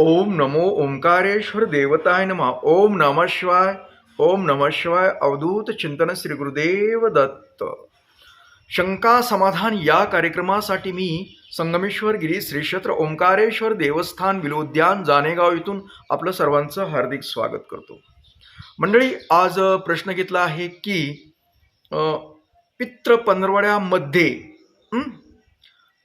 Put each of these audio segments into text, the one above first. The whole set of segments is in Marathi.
ओम नमो ओंकारेश्वर देवताय नमः। ओम नमः शिवाय ओम नमः शिवाय अवधूत चिंतन श्री गुरुदेव दत्त। शंका समाधान या कार्यक्रमासाठी मी संगमेश्वर गिरी श्री क्षेत्र ओंकारेश्वर देवस्थान विलोद्यान जानेगाव इथून आपलं सर्वांचं हार्दिक स्वागत करतो। मंडळी आज प्रश्न घेतला आहे की पित्र पंधरवड्यामध्ये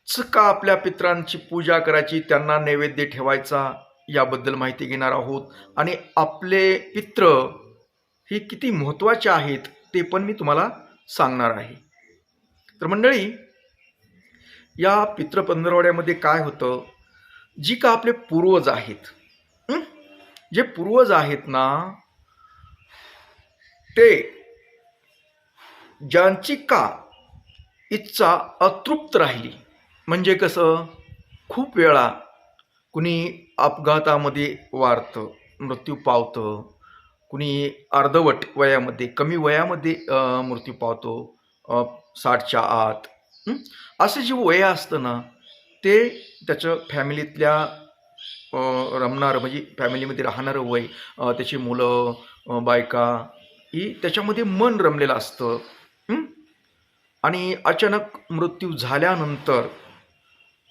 च का आपल्या पित्रांची पूजा करायची त्यांना नैवेद्य ठेवायचा याबद्दल माहिती घेणार आहोत. आणि आपले पित्र हे किती महत्त्वाचे आहेत ते पण मी तुम्हाला सांगणार आहे. तर मंडळी या पित्र पंधरवड्यामध्ये काय होतं? जी का आपले पूर्वज आहेत जे पूर्वज आहेत ना ते ज्यांची का इच्छा अतृप्त राहिली म्हणजे कसं? खूप वेळा कुणी अपघातामध्ये वारतं मृत्यू पावतं. कुणी अर्धवट वयामध्ये कमी वयामध्ये मृत्यू पावतो साठच्या आत. असं असे जे वय असतं ना ते त्याचं फॅमिलीतल्या रमणारं म्हणजे फॅमिलीमध्ये राहणारं वय त्याची मुलं बायका ही त्याच्यामध्ये मन रमलेलं असतं. आणि अचानक मृत्यू झाल्यानंतर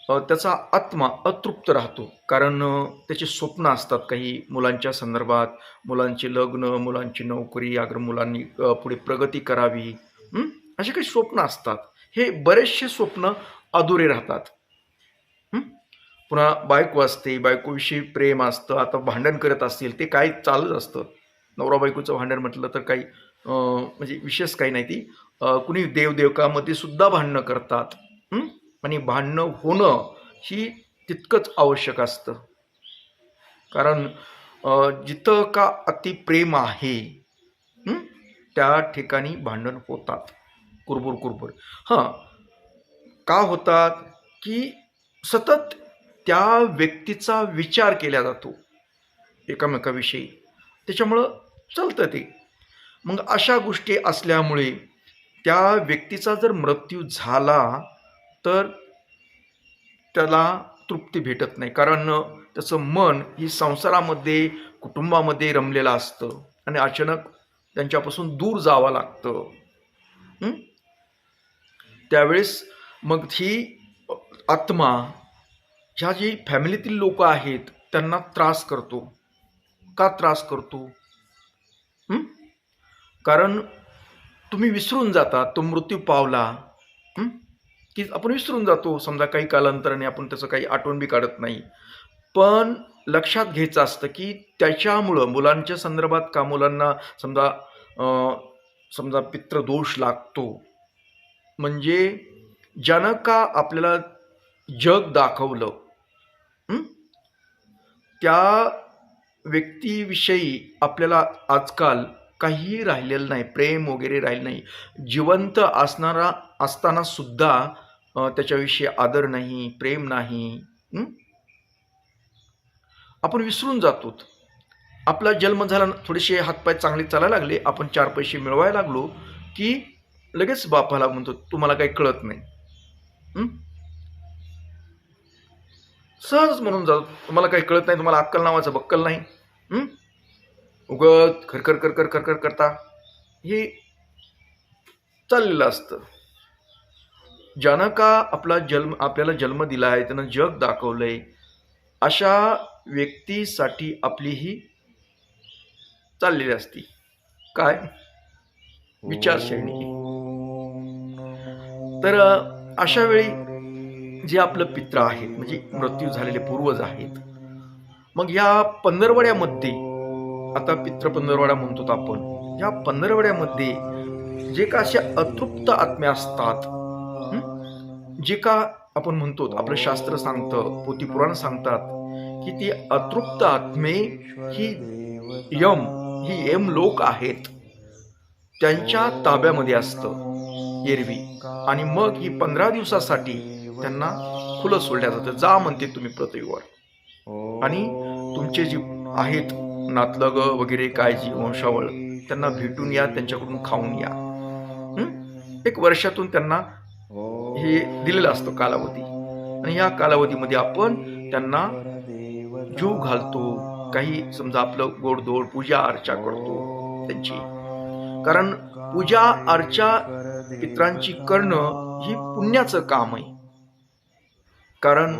त्याचा आत्मा अतृप्त राहतो. कारण त्याची स्वप्न असतात काही मुलांच्या संदर्भात. मुलांचे लग्न मुलांची नोकरी अगर मुलांनी पुढे प्रगती करावी असे काही स्वप्न असतात. हे बरेचसे स्वप्न अधुरे राहतात. पुन्हा बायको असते बायकोविषयी प्रेम असतं आता भांडण करत असतील ते काय चालत असतं? नवरा बायकोचं भांडण म्हटलं तर काही म्हणजे विशेष काही नाही ती. कुणी देवदेवकामध्ये सुद्धा भांडणं करतात. आणि भांडणं होणं ही तितकंच आवश्यक असतं. कारण जिथं का अतिप्रेम आहे त्या ठिकाणी भांडण होतात. कुरबुर कुरबुर. हां का होतात? की सतत त्या व्यक्तीचा विचार केला जातो एकामेकाविषयी. त्याच्यामुळं चालतं ते. मग अशा गोष्टी असल्यामुळे त्या व्यक्तीचा जर मृत्यू झाला तर त्याला तृप्ती भेटत नाही. कारण त्याचं मन ही संसारामध्ये कुटुंबामध्ये रमलेलं असतं. आणि अचानक त्यांच्यापासून दूर जावं लागतं. त्यावेळेस मग ही आत्मा ह्या जी फॅमिलीतील लोक आहेत त्यांना त्रास करतो. का त्रास करतो? कारण तुम्ही विसरून जाता तो मृत्यू पावला की आपण विसरून जातो समजा काही कालांतराने आपण त्याचं काही आठवण बी काढत नाही. पण लक्षात घ्यायचं असतं की त्याच्यामुळं मुलांच्या संदर्भात का मुलांना समजा समजा पित्रदोष लागतो. म्हणजे ज्यानं का आपल्याला जग दाखवलं त्या व्यक्तीविषयी आपल्याला आजकाल काहीही राहिलेलं नाही प्रेम वगैरे राहिलं नाही. जिवंत असणारा असताना सुद्धा त्याच्याविषयी आदर नाही प्रेम नाही आपण विसरून जातो. आपला जन्म झाला थोडेसे हातपाय चांगले चालायला लागले आपण चार पैसे मिळवायला लागलो की लगेच बापाला म्हणतो तुम्हाला काही कळत नाही. सहज म्हणून जातो तुम्हाला काही कळत नाही तुम्हाला अक्कल नावाचं बक्कल नाही. उगत खरखर खरखर खरखर करता हे चाललेलं असतं. ज्यानं का आपला जन्म आपल्याला जन्म दिला आहे त्यानं जग दाखवलंय अशा व्यक्तीसाठी आपली ही चाललेली असती. काय? विचारश्रेणी तर अशा वेळी जे आपलं पित्र आहेत म्हणजे मृत्यू झालेले पूर्वज आहेत मग या पंधरवड्यामध्ये आता पित्र पंधरवडा म्हणतो आपण या पंधरवड्यामध्ये जे का अशा अतृप्त आत्म्या असतात जे का आपण म्हणतो आपलं शास्त्र सांगतं पोती पुराण सांगतात की ती अतृप्त आत्मे ही यम ही यम लोक आहेत. त्यांच्या ताब्यामध्ये असतं एरवी. आणि मग ही पंधरा दिवसासाठी त्यांना खुलं सोडल्या जातं जा म्हणते तुम्ही पृथ्वीवर आणि तुमचे जे आहेत नातलग वगैरे काय जी वंशावळ त्यांना भेटून या त्यांच्याकडून खाऊन या. एक वर्षातून त्यांना हे दिलेलं असतं कालावधी. आणि या कालावधीमध्ये आपण त्यांना जीव घालतो. काही समजा आपलं गोडधोड पूजा अर्चा करतो त्यांची. कारण पूजा अर्चा पित्रांची करणं ही पुण्याचं काम आहे. कारण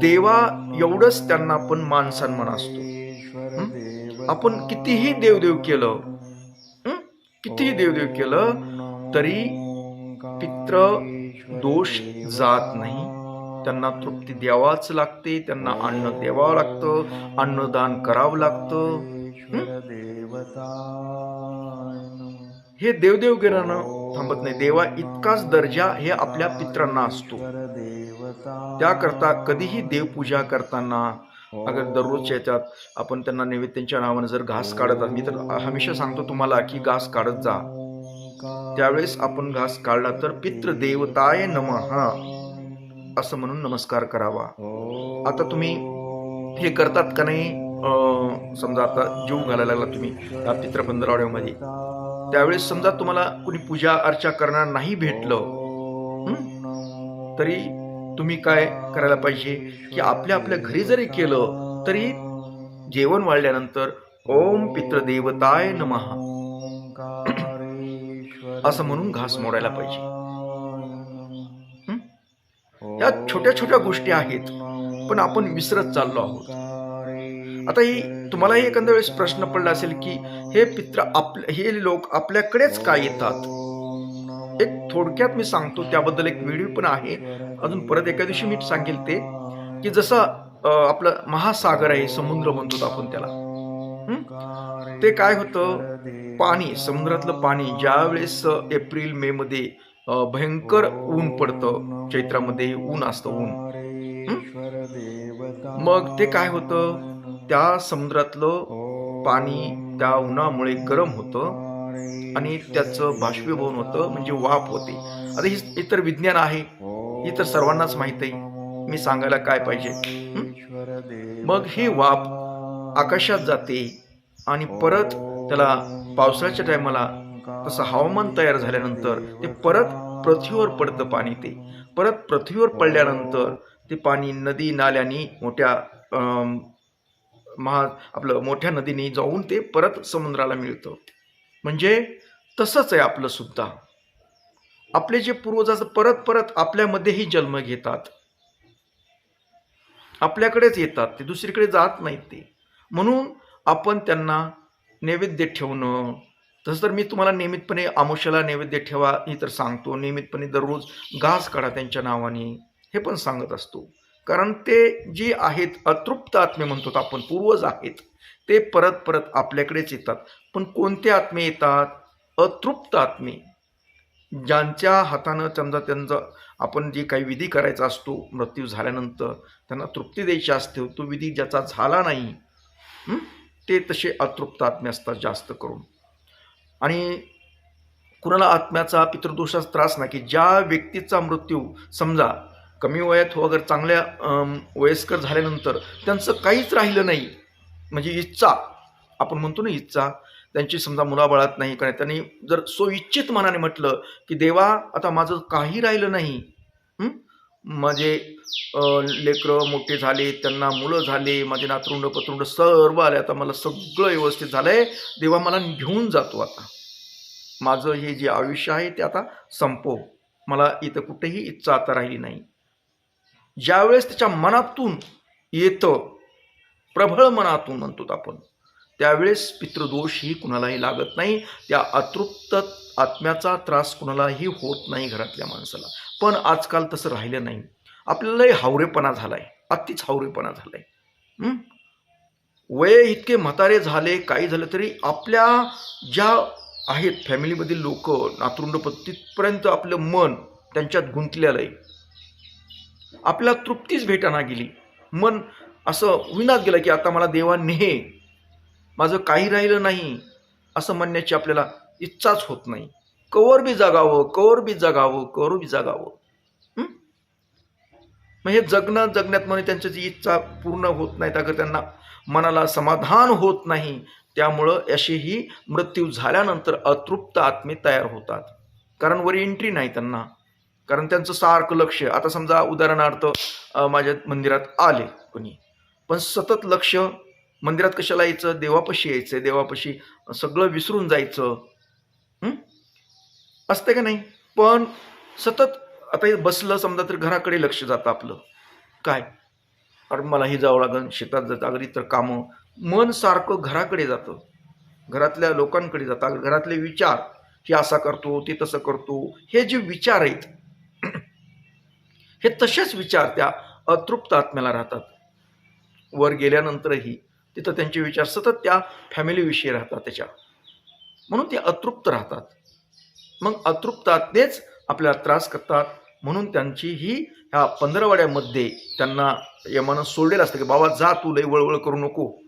देवा एवढंच त्यांना पण मान सन्मान असतो. आपण कितीही देवदेव केलं कितीही देवदेव केलं तरी पित्र दोष जात नाही. त्यांना तृप्ती द्यावाच लागते त्यांना अन्न द्यावं लागतं अन्नदान करावं लागतं. हे? देवदेव थांबत नाही. देवा इतकाच दर्जा हे आपल्या पित्रांना असतो. त्याकरता कधीही देवपूजा करताना अगर दररोजच्या याच्यात आपण त्यांना नैवेद्यांच्या नावानं जर घास काढत मी तर हमेशा सांगतो तुम्हाला की घास काढत जा. त्यावेळेस आपण घास काढला तर पित्र देवताय नमः असं म्हणून नमस्कार करावा. आता तुम्ही हे करतात का नाही? समजा आता जीव घालायला लागला तुम्ही त्या पित्र पंधरावड्यामध्ये त्यावेळेस समजा तुम्हाला कुणी पूजा अर्चा करणार नाही भेटलं तरी तुम्ही काय करायला पाहिजे? की आपल्या आपल्या घरी जरी केलं तरी जेवण वाढल्यानंतर ओम पित्र देवताय नमः. असं म्हणून घास मोडायला पाहिजे. या छोट्या छोट्या गोष्टी आहेत पण आपण विसरत चाललो आहोत. आता ही तुम्हालाही एखाद्या वेळेस प्रश्न पडला असेल की हे पित्र आपले हे लोक आपल्याकडेच का येतात? एक थोडक्यात मी सांगतो त्याबद्दल एक व्हिडिओ पण आहे. अजून परत एका दिवशी मी सांगेल ते की जसं आपलं महासागर आहे समुद्र म्हणतो आपण त्याला. ते काय होतं? पाणी समुद्रातलं पाणी ज्यावेळेस एप्रिल मे मध्ये भयंकर ऊन पडतं चैत्रामध्ये ऊन असतं ऊन मग ते काय होतं? त्या समुद्रातलं पाणी त्या उन्हामुळे गरम होतं आणि त्याचं बाष्पीभवन होतं म्हणजे वाफ होते. आता ही इतर विज्ञान आहे ही तर सर्वांनाच माहीत आहे. मी सांगायला काय पाहिजे? मग ही वाफ आकाशात जाते आणि परत त्याला पावसाळ्याच्या टायमाला तसं हवामान तयार झाल्यानंतर ते परत पृथ्वीवर पडतं पाणी ते. परत पृथ्वीवर पडल्यानंतर ते पाणी नदी नाल्यानी मोठ्या अं, महा आपलं मोठ्या नदीने जाऊन ते परत समुद्राला मिळतं. म्हणजे तसंच आहे आपलं सुद्धा. आपले जे पूर्वज असतात परत परत आपल्यामध्येही जन्म घेतात. आपल्याकडेच येतात ते दुसरीकडे जात नाहीत ते. म्हणून आपण त्यांना नैवेद्य ठेवणं. तसं तर मी तुम्हाला नियमितपणे आमुष्याला नैवेद्य ठेवा ही तर सांगतो. नियमितपणे दररोज घास काढा त्यांच्या नावाने हे पण सांगत असतो. कारण ते जे आहेत अतृप्त आत्मे म्हणतो आपण पूर्वज आहेत ते परत परत आपल्याकडेच येतात. पण कोणते आत्मे येतात? अतृप्त आत्मे. ज्यांच्या हातानं समजा त्यांचा आपण जे काही विधी करायचा असतो मृत्यू झाल्यानंतर त्यांना तृप्ती द्यायची असते तो विधी ज्याचा झाला नाही ते तसे अतृप्त आत्मे असतात जास्त करून. आणि कुणाला आत्म्याचा पितृदोषाचा त्रास नाही की ज्या व्यक्तीचा मृत्यू समजा कमी वयात हो अगर चांगल्या वयस्कर झाल्यानंतर त्यांचं काहीच राहिलं नाही म्हणजे इच्छा आपण म्हणतो ना इच्छा त्यांची समजा मुलाबाळात नाही कारण त्यांनी जर स्वइच्छित मनाने म्हटलं की देवा आता माझं काही राहिलं नाही माझे लेकरं मोठे झाले त्यांना मुलं झाले माझे नातरुंड पतरुंड सर्व आले. आता मला सगळं व्यवस्थित झालं आहे देवा मला घेऊन जातो आता. माझं हे जे आयुष्य आहे ते आता संपव मला इथं कुठेही इच्छा आता राहिली नाही. ज्यावेळेस त्याच्या मनातून येतं प्रबळ मनातून म्हणतो आपण त्यावेळेस पितृदोष ही कुणालाही लागत नाही. त्या अतृप्त आत्म्याचा त्रास कुणालाही होत नाही घरातल्या माणसाला. पण आजकाल तसं राहिलं नाही. आपल्यालाही हावरेपणा झाला आहे अतिच हावरेपणा झाला आहे वय इतके म्हातारे झाले काही झालं तरी आपल्या ज्या आहेत फॅमिलीमधील लोक नातरुंड आपलं मन त्यांच्यात गुंतलेलं आहे. आपल्याला तृप्तीच भेटाना गेली. मन असं विनात गेलं की आता मला देवा नेहे. माझं काही राहिलं नाही असं म्हणण्याची आपल्याला इच्छाच होत नाही. कवर बी जगावं कवर बी जगावं कवर बी जगावं. मग हे जगणं जगण्यात म्हणे त्यांची जी इच्छा पूर्ण होत नाही अगर त्यांना मनाला समाधान होत नाही. त्यामुळं असेही मृत्यू झाल्यानंतर अतृप्त आत्मे तयार होतात. कारण वर एंट्री नाही त्यांना. कारण त्यांचं सारखं लक्ष आता समजा उदाहरणार्थ माझ्या मंदिरात आले कोणी. पण सतत लक्ष मंदिरात कशाला यायचं? देवापाशी यायचं देवापाशी सगळं विसरून जायचं. असतं का नाही? पण सतत आता हे बसलं समजा तर घराकडे लक्ष जातं आपलं. काय? अरे मला हे जावं लागेल शेतात जातं अगदी तर कामं. मन सारखं घराकडे जातं. घरातल्या लोकांकडे जातं. घरातले विचार हे असा करतो ते तसं करतो हे जे विचार आहेत हे तसेच विचार त्या अतृप्त आत्म्याला राहतात. वर गेल्यानंतरही तिथं त्यांचे विचार सतत त्या फॅमिलीविषयी राहतात त्याच्या म्हणून ते अतृप्त राहतात. मग अतृप्त आत्मेच आपल्याला त्रास करतात. म्हणून त्यांची ही ह्या पंधरवड्यामध्ये त्यांना यमानं सोडलेलं असतं की बाबा जा तू लय वळवळ करू नको.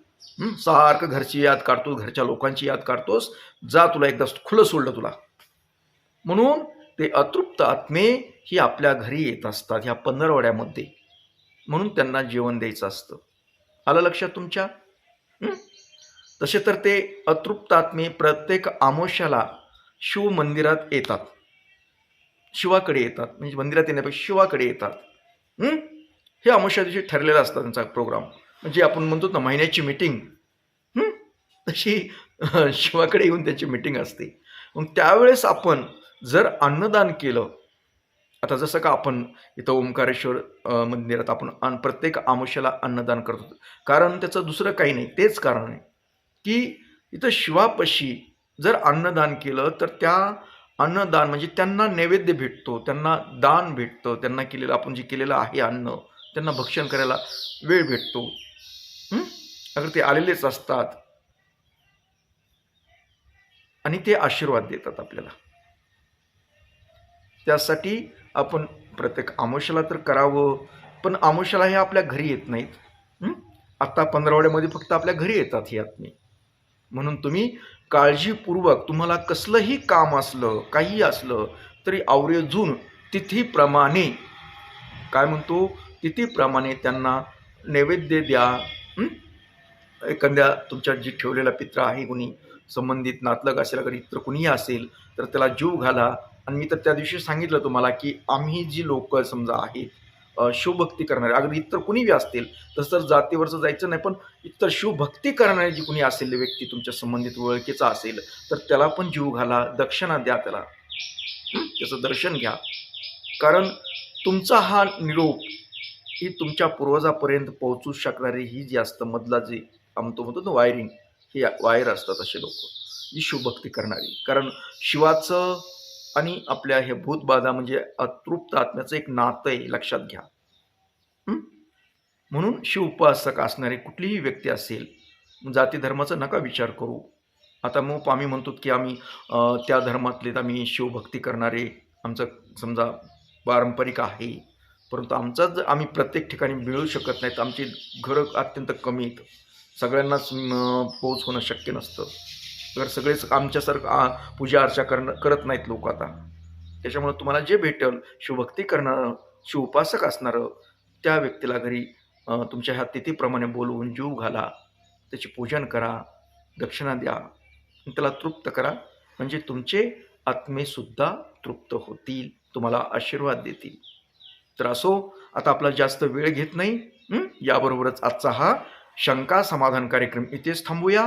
सारखं घरची याद काढतोस घरच्या लोकांची याद काढतोस. जा तुला एकदा खुलं सोडलं तुला. म्हणून ते अतृप्त आत्मे ही आपल्या घरी येत असतात ह्या पंधरवड्यामध्ये. म्हणून त्यांना जेवण द्यायचं असतं. आलं लक्षात तुमच्या? तसे तर ते अतृप्त आत्मे प्रत्येक आमोशाला शिव मंदिरात येतात. शिवाकडे येतात. म्हणजे मंदिरात येण्यापेक्षा शिवाकडे येतात. हे? अमावस्या दिवशी ठरलेला असतात त्यांचा प्रोग्राम म्हणजे आपण म्हणतो ना महिन्याची मिटिंग तशी शिवाकडे येऊन त्याची मिटिंग असते. मग त्यावेळेस आपण जर अन्नदान केलं आता जसं का आपण इथं ओंकारेश्वर मंदिरात आपण अन प्रत्येक आमुष्याला अन्नदान करतो कारण त्याचं दुसरं काही नाही. तेच कारण आहे की इथं शिवापशी जर अन्नदान केलं तर त्या अन्नदान म्हणजे त्यांना नैवेद्य भेटतो त्यांना दान भेटतं त्यांना केलेलं आपण जे केलेलं आहे अन्न त्यांना भक्षण करायला वेळ भेटतो. अगर ते आलेलेच असतात. आणि ते आशीर्वाद देतात आपल्याला. त्यासाठी आपण प्रत्येक आमुष्याला तर करावं पण आमुष्याला हे आपल्या घरी येत नाहीत. आत्ता पंधरावड्यामध्ये फक्त आपल्या घरी येतात ही आत्मे. म्हणून तुम्ही काळजीपूर्वक तुम्हाला कसलंही काम असलं काही असलं तरी आवर्जून तिथीप्रमाणे काय म्हणतो? तिथीप्रमाणे त्यांना नैवेद्य द्या. एखाद्या तुमच्या जी ठेवलेला पित्र आहे कुणी संबंधित नातलग असेल अगर इतर कुणीही असेल तर त्याला जीव घाला. आणि मी तर त्या दिवशी सांगितलं तुम्हाला की आम्ही जी लोक समजा आहेत शिवभक्ती करणारे अगदी इतर कुणीही असतील तसं तर जातीवरचं जायचं नाही पण इतर शिवभक्ती करणारी जी कुणी असेल व्यक्ती तुमच्या संबंधित ओळखीचा असेल तर त्याला पण जीव घाला दक्षिणा द्या त्याला. त्याचं दर्शन घ्या. कारण तुमचा हा निरोप ही तुमच्या पूर्वजापर्यंत पोहोचू शकणारी ही जी असतं मधला जे आमतो म्हणतो ना वायरिंग हे वायर असतात असे लोक जी शिवभक्ती करणारी. कारण शिवाचं आणि आपल्या हे भूतबाधा म्हणजे अतृप्त आत्म्याचं एक नातं आहे लक्षात घ्या. म्हणून म्हणून शिवोपासक असणारी कुठलीही व्यक्ती असेल जाती धर्माचा नका विचार करू. आता मग आम्ही म्हणतो की आम्ही त्या धर्मातले आम्ही शिवभक्ती करणारे आमचं समजा पारंपरिक आहे. परंतु आमचाच जर आम्ही प्रत्येक ठिकाणी मिळू शकत नाहीत आमची घरं अत्यंत कमी आहेत. सगळ्यांनाच पोच होणं शक्य नसतं. तर सगळेच आमच्यासारखं आ, पूजा अर्चा करणं करत नाहीत लोक आता. त्याच्यामुळं तुम्हाला जे भेटल शिवभक्ती करणारं शिवउपासक असणारं त्या व्यक्तीला घरी तुमच्या ह्या तिथीप्रमाणे बोलवून जीव घाला त्याचे पूजन करा दक्षिणा द्या त्याला तृप्त करा. म्हणजे तुमचे आत्मेसुद्धा तृप्त होतील तुम्हाला आशीर्वाद देतील. तर असो आता आपला जास्त वेळ घेत नाही याबरोबरच आजचा हा शंका समाधान कार्यक्रम इथेच थांबूया.